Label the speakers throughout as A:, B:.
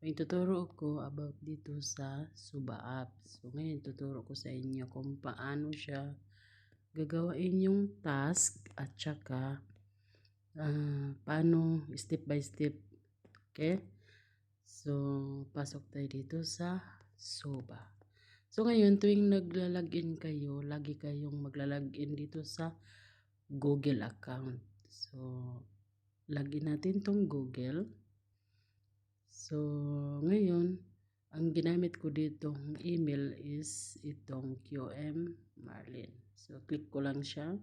A: May tuturo ko about dito sa Suba app. So, ngayon tuturo ko sa inyo kung paano siya gagawain yung task at saka uh, paano step by step. Okay? So, pasok tayo dito sa Suba. So, ngayon tuwing naglalagin kayo, lagi kayong maglalagin dito sa Google account. So, lagin natin tong Google. So, ngayon, ang ginamit ko dito email is itong QM Marlin. So, click ko lang siya.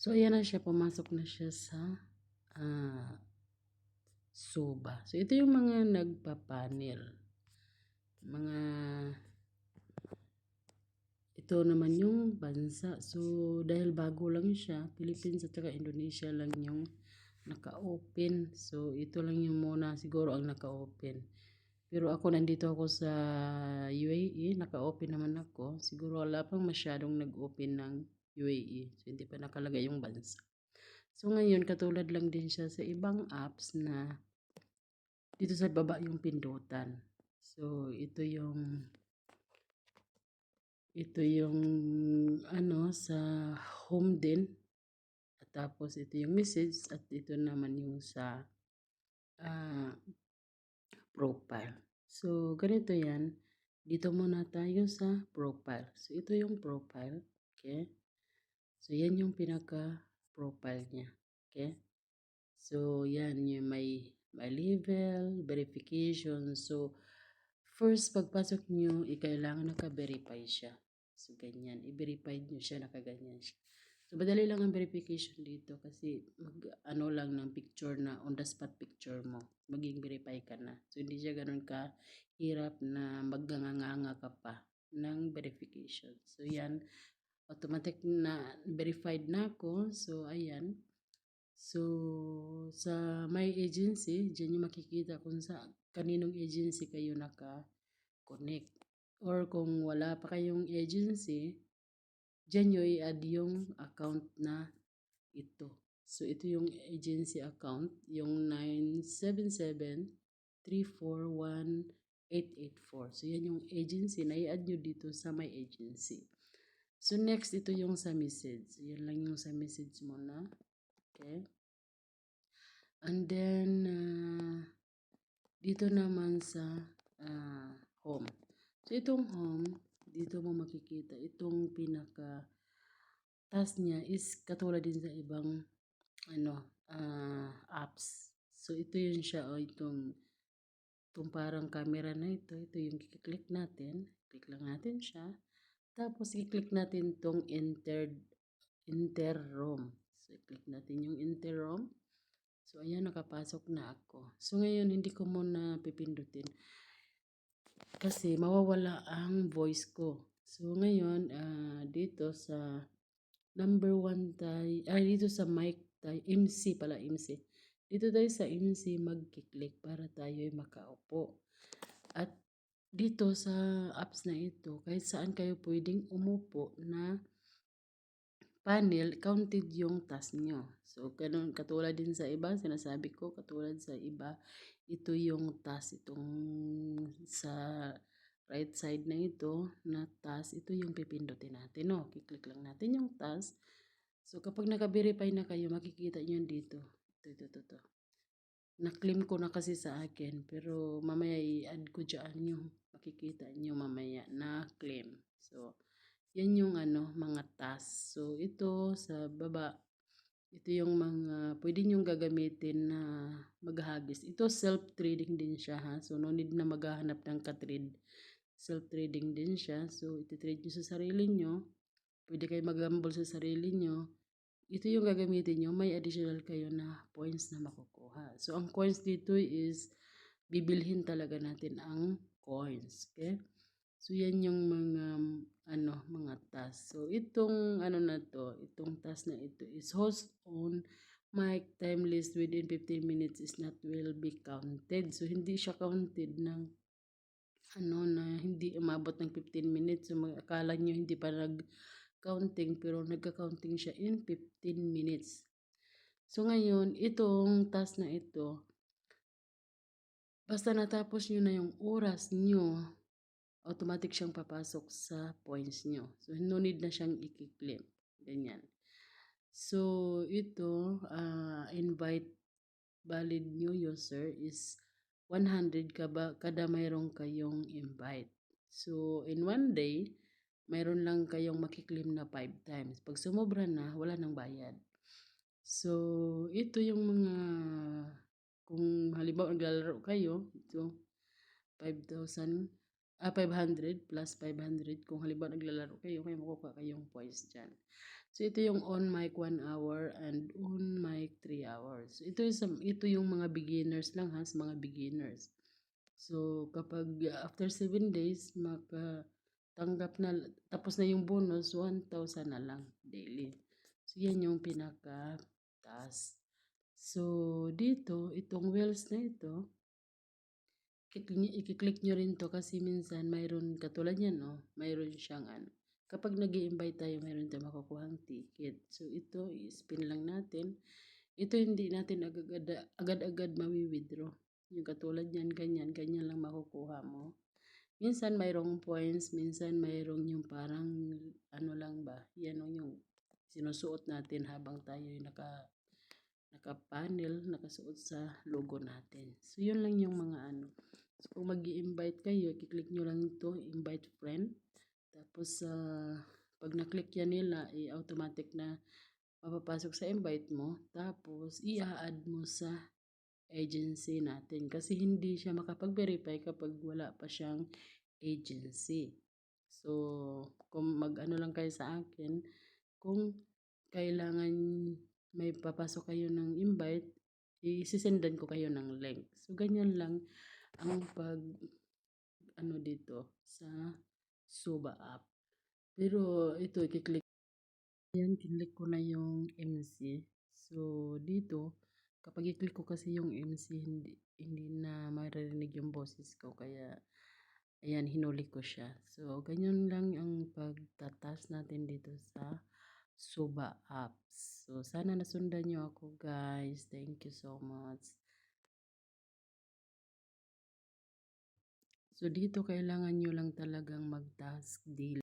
A: So, ayan na siya. Pumasok na siya sa uh, Suba. So, ito yung mga nagpapanel. Mga ito naman yung bansa. So, dahil bago lang siya, Philippines at saka Indonesia lang yung naka-open. So, ito lang yung muna siguro ang naka-open. Pero ako nandito ako sa UAE, naka-open naman ako. Siguro wala pang masyadong nag-open ng UAE. So, hindi pa nakalagay yung bansa. So, ngayon, katulad lang din siya sa ibang apps na dito sa baba yung pindutan. So, ito yung ito yung ano sa home din tapos ito yung message at ito naman yung sa uh, profile. So ganito yan. Dito muna tayo sa profile. So ito yung profile. Okay. So yan yung pinaka profile niya. Okay. So yan yung may may level, verification. So first pagpasok nyo, kailangan naka-verify siya. So ganyan. I-verify nyo siya, nakaganyan siya. So, madali lang ang verification dito kasi mag, ano lang ng picture na on the spot picture mo. Maging verify ka na. So, hindi siya ganun ka hirap na magganganga ka pa ng verification. So, yan. Automatic na verified na ako. So, ayan. So, sa my agency, dyan yung makikita kung sa kaninong agency kayo naka-connect. Or kung wala pa kayong agency, Diyan nyo i-add yung account na ito. So, ito yung agency account, yung 977-341-884. So, yan yung agency na i-add nyo dito sa my agency. So, next, ito yung sa message. Yan lang yung sa message mo na. Okay. And then, uh, dito naman sa uh, home. So, itong home, dito mo makikita itong pinaka task niya is katulad din sa ibang ano uh, apps. So ito yun siya o oh, itong itong parang camera na ito, ito yung i-click natin. Click lang natin siya. Tapos i-click natin tong enter enter room. So i-click natin yung enter room. So ayan nakapasok na ako. So ngayon hindi ko muna pipindutin kasi mawawala ang voice ko. So, ngayon, uh, dito sa number one tayo, ay dito sa mic tayo, MC pala, MC. Dito tayo sa MC mag-click para tayo ay makaupo. At dito sa apps na ito, kahit saan kayo pwedeng umupo na panel, counted yung task nyo. So, ganun, katulad din sa iba, sinasabi ko, katulad sa iba, ito yung task, itong sa right side na ito, na task, ito yung pipindutin natin, no? Kiklik lang natin yung task. So, kapag naka-verify na kayo, makikita nyo dito. Ito, ito, ito, ito. Na-claim ko na kasi sa akin, pero mamaya i-add ko dyan yung makikita nyo mamaya na claim. So, yan yung ano, mga task. So, ito sa baba, ito yung mga pwede nyo gagamitin na maghagis. Ito self-trading din siya ha. So, no need na maghahanap ng ka-trade. Self-trading din siya. So, iti-trade nyo sa sarili nyo. Pwede kayo mag-gamble sa sarili nyo. Ito yung gagamitin nyo. May additional kayo na points na makukuha. So, ang coins dito is bibilhin talaga natin ang coins. Okay? So, yan yung mga, ano, mga task. So, itong, ano na to, itong task na ito is host on mic time list within 15 minutes is not will be counted. So, hindi siya counted ng, ano, na hindi umabot ng 15 minutes. So, akala nyo hindi pa nag-counting, pero nagka-counting siya in 15 minutes. So, ngayon, itong task na ito, basta natapos nyo na yung oras nyo, automatic siyang papasok sa points nyo. So, no need na siyang i-claim. Ganyan. So, ito, ah, invite valid new user is 100 kaba, kada mayroong kayong invite. So, in one day, mayroon lang kayong makiklaim na 5 times. Pag sumobra na, wala nang bayad. So, ito yung mga, kung halimbawa naglalaro kayo, ito, 5,000, ah, 500 plus 500. Kung halimbawa naglalaro kayo, kaya makukuha kayong points dyan. So, ito yung on mic 1 hour and on mic 3 hours. Ito, is, ito yung mga beginners lang ha, sa mga beginners. So, kapag uh, after 7 days, makatanggap na, tapos na yung bonus, 1,000 na lang daily. So, yan yung pinaka taas. So, dito, itong wells na ito, i-click nyo rin to kasi minsan mayroon, katulad yan, no? mayroon siyang ano, Kapag nag invite tayo, mayroon tayong makukuhang ticket. So, ito, i-spin lang natin. Ito hindi natin agad-agad mawi-withdraw. Yung katulad yan, ganyan, ganyan lang makukuha mo. Minsan mayroong points, minsan mayroong yung parang ano lang ba, yan yung sinusuot natin habang tayo naka naka-panel, nakasuot sa logo natin. So, yun lang yung mga ano. So, kung mag invite kayo, i-click nyo lang ito, invite friend. Tapos, uh, pag na-click yan nila, i-automatic na mapapasok sa invite mo. Tapos, i-add mo sa agency natin. Kasi hindi siya makapag-verify kapag wala pa siyang agency. So, kung mag-ano lang kayo sa akin, kung kailangan may papasok kayo ng invite, isisendan ko kayo ng link. So, ganyan lang ang pag ano dito sa Suba app. Pero ito, i-click. Yan, kinlik ko na yung MC. So, dito, kapag i-click ko kasi yung MC, hindi, hindi na maririnig yung boses ko. Kaya, ayan, hinuli ko siya. So, ganyan lang ang pagtatas natin dito sa Suba apps. So, sana nasundan nyo ako guys. Thank you so much. So, dito kailangan nyo lang talagang mag-task daily.